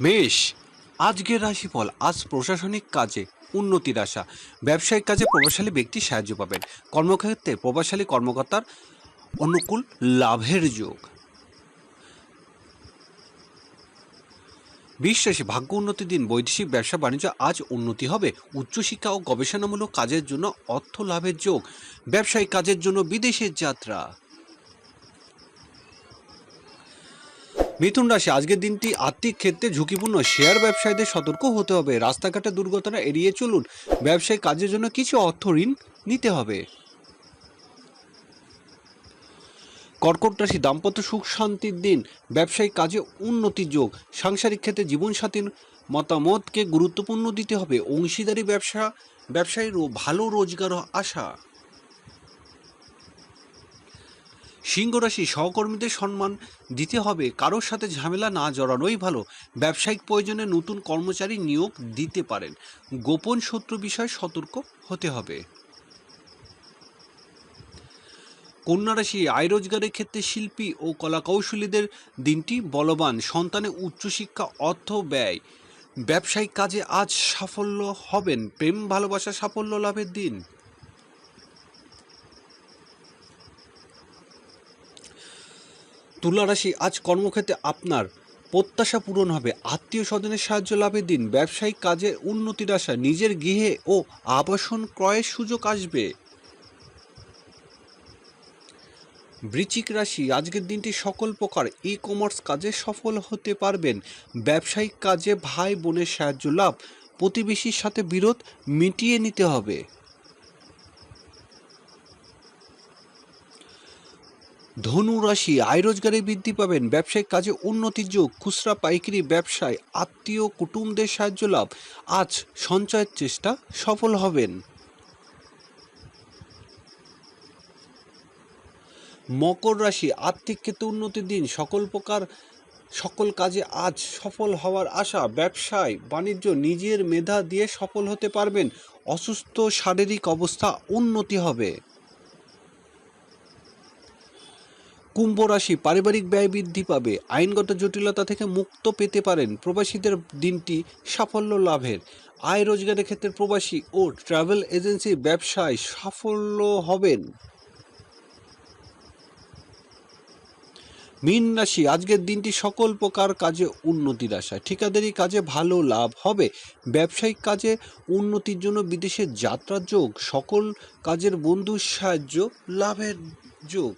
মেষ, আজকের রাশিফল, আজ প্রশাসনিক কাজে উন্নতির আশা। ব্যবসায়িক কাজে প্রভাবশালী ব্যক্তি সাহায্য পাবেন। কর্মক্ষেত্রে প্রভাবশালী কর্মকর্তার অনুকূল লাভের যোগ। বিশ্বাসী, ভাগ্য উন্নতির দিন। বৈদেশিক ব্যবসা বাণিজ্য আজ উন্নতি হবে। উচ্চশিক্ষা ও গবেষণামূলক কাজের জন্য অর্থ লাভের যোগ। ব্যবসায়িক কাজের জন্য বিদেশের যাত্রা। মিথুন রাশি, আজকের দিনটি আর্থিক ক্ষেত্রে ঝুঁকিপূর্ণ। শেয়ার ব্যবসায়ীদের সতর্ক হতে হবে। রাস্তাঘাটে দুর্ঘটনা এড়িয়ে চলুন। ব্যবসায়িক কাজের জন্য কিছু অর্থ ঋণ নিতে হবে। কর্কট রাশি, দাম্পত্য সুখ শান্তির দিন। ব্যবসায়িক কাজে উন্নতির যোগ। সাংসারিক ক্ষেত্রে জীবনসাথীর মতামতকে গুরুত্বপূর্ণ দিতে হবে। অংশীদারি ব্যবসা, ব্যবসায়ীরও ভালো রোজগার আশা। সিংহ রাশি সহকর্মীদের সম্মান দিতে হবে। কারোর সাথে ঝামেলা না জড়ানোই ভালো। ব্যবসায়িক প্রয়োজনে নতুন কর্মচারী নিয়োগ দিতে পারেন। গোপন শত্রু বিষয়ে সতর্ক হতে হবে। কন্যা রাশি, আয় রোজগারের ক্ষেত্রে শিল্পী ও কলাকৌশলীদের দিনটি বলবান। সন্তানে উচ্চশিক্ষা, অর্থ ব্যয়। ব্যবসায়িক কাজে আজ সাফল্য হবেন। প্রেম, ভালোবাসা, সাফল্য লাভের দিন। তুলা রাশি আজ কর্মক্ষেত্রে আপনার প্রত্যাশা পূরণ হবে। আত্মীয় স্বজনের সাহায্য লাভের দিন ব্যবসায়িক কাজের উন্নতির আশা, নিজের গৃহে ও আবাসন ক্রয়ের সুযোগ আসবে। বৃচিক রাশি, আজকের দিনটি সকল প্রকার ই কমার্স কাজে সফল হতে পারবেন। ব্যবসায়িক কাজে ভাই বোনের সাহায্য লাভ, প্রতিবেশীর সাথে বিরোধ মিটিয়ে নিতে হবে। ধনু রাশি, আয় রোজগারে বৃদ্ধি পাবেন, ব্যবসায়িক কাজে উন্নতির যোগ, খুচরা পাইকারি ব্যবসায় আত্মীয় কুটুমদের সাহায্য লাভ। আজ সঞ্চয়ের চেষ্টা সফল হবেন। মকর রাশি, আর্থিক ক্ষেত্রে উন্নতির দিন, সকল প্রকার, সকল কাজে আজ সফল হওয়ার আশা, ব্যবসায় বাণিজ্য নিজের মেধা দিয়ে সফল হতে পারবেন, অসুস্থ শারীরিক অবস্থা উন্নতি হবে। কুম্ভ রাশি পারিবারিক ব্যয় বৃদ্ধি পাবে, আইনগত জটিলতা থেকে মুক্ত পেতে পারেন প্রবাসীদের দিনটি সাফল্য লাভের। আয় রোজগারের ক্ষেত্রে প্রবাসী ও ট্রাভেল এজেন্সি ব্যবসায় সাফল্য হবেন। মীন রাশি, আজকের দিনটি সকল প্রকার কাজে উন্নতির আশা। ঠিকাদারি কাজে ভালো লাভ হবে, ব্যবসায়িক কাজে উন্নতির জন্য বিদেশে যাত্রার যোগ, সকল কাজের বন্ধুর সাহায্য, লাভের যোগ।